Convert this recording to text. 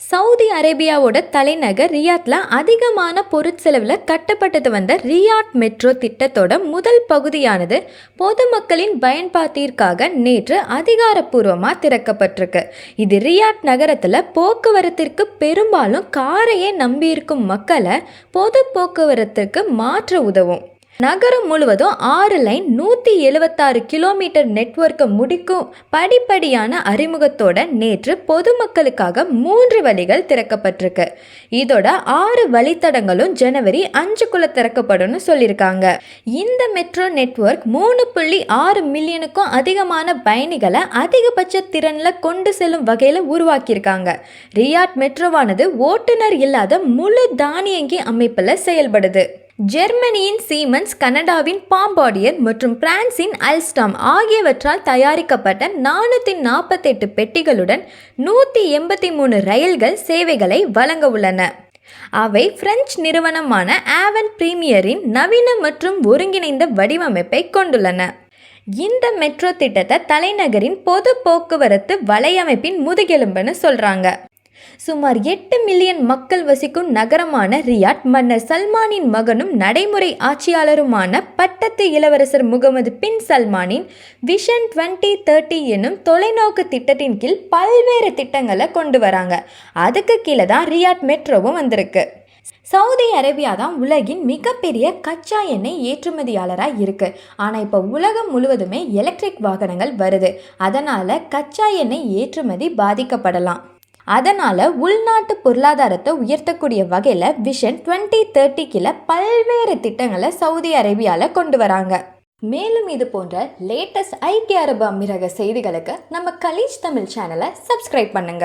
Saudi அரேபியாவோட தலைநகர் ரியாத்ல அதிகமான பொருட்செலவில் கட்டப்பட்டது வந்த ரியாட் மெட்ரோ திட்டத்தோட முதல் பகுதியானது பொதுமக்களின் பயன்பாட்டிற்காக நேற்று அதிகாரப்பூர்வமாக திறக்கப்பட்டிருக்கு. இது ரியாட் நகரத்தில் போக்குவரத்திற்கு பெரும்பாலும் காரையே நம்பியிருக்கும் மக்களை பொது போக்குவரத்துக்கு மாற்ற உதவும். நகரம் முழுவதும் ஆறு லைன் நூற்றி எழுபத்தாறு கிலோமீட்டர் நெட்வொர்க்கை முடிக்கும் படிப்படியான அறிமுகத்தோட நேற்று பொதுமக்களுக்காக மூன்று வழிகள் திறக்கப்பட்டிருக்கு. இதோட ஆறு வழித்தடங்களும் ஜனவரி அஞ்சுக்குள்ள திறக்கப்படும் சொல்லியிருக்காங்க. இந்த மெட்ரோ நெட்வொர்க் மூணு புள்ளி ஆறு மில்லியனுக்கும் அதிகமான பயணிகளை அதிகபட்ச திறனில் கொண்டு செல்லும் வகையில் உருவாக்கியிருக்காங்க. ரியாட் மெட்ரோவானது ஓட்டுநர் இல்லாத முழு தானியங்கி அமைப்பில் செயல்படுது. ஜெர்மனியின் சீமன்ஸ் கனடாவின் பாம்பாடியர் மற்றும் பிரான்சின் அல்ஸ்டாம் ஆகியவற்றால் தயாரிக்கப்பட்ட நானூற்றி நாற்பத்தெட்டு பெட்டிகளுடன் நூற்றி எண்பத்தி மூணு ரயில்கள் சேவைகளை வழங்க உள்ளன. அவை பிரெஞ்சு நிறுவனமான ஆவன் பிரீமியரின் நவீன மற்றும் ஒருங்கிணைந்த வடிவமைப்பை கொண்டுள்ளன. இந்த மெட்ரோ திட்டத்தை தலைநகரின் பொது போக்குவரத்து வலையமைப்பின் முதுகெலும்புன்னு சொல்கிறாங்க சுமார் எட்டு மில்லியன் மக்கள் வசிக்கும் நகரமான ரியாட் மன்னர் சல்மானின் மகனும் நடைமுறை ஆட்சியாளருமான பட்டத்து இளவரசர் முகமது பின் சல்மானின் விஷன் டுவெண்ட்டி தேர்ட்டி என்னும் தொலைநோக்கு திட்டத்தின் கீழ் பல்வேறு திட்டங்களை கொண்டு வராங்க. அதுக்கு கீழே தான் ரியாட் மெட்ரோவும் வந்திருக்கு. சவுதி அரேபியா தான் உலகின் மிகப்பெரிய கச்சா எண்ணெய் ஏற்றுமதியாளராக இருக்குது ஆனால் இப்போ உலகம் முழுவதுமே எலக்ட்ரிக் வாகனங்கள் வருது. அதனால் கச்சா எண்ணெய் ஏற்றுமதி பாதிக்கப்படலாம். அதனால் உள்நாட்டு பொருளாதாரத்தை உயர்த்தக்கூடிய வகையில் விஷன் டுவெண்ட்டி தேர்ட்டிக்கில் பல்வேறு திட்டங்களை சவுதி அரேபியாவில் கொண்டு வராங்க. மேலும் இது போன்ற லேட்டஸ்ட் ஐக்கிய அரபு அமீரக செய்திகளுக்கு நம்ம கலீஜ் தமிழ் சேனலை சப்ஸ்கிரைப் பண்ணுங்கள்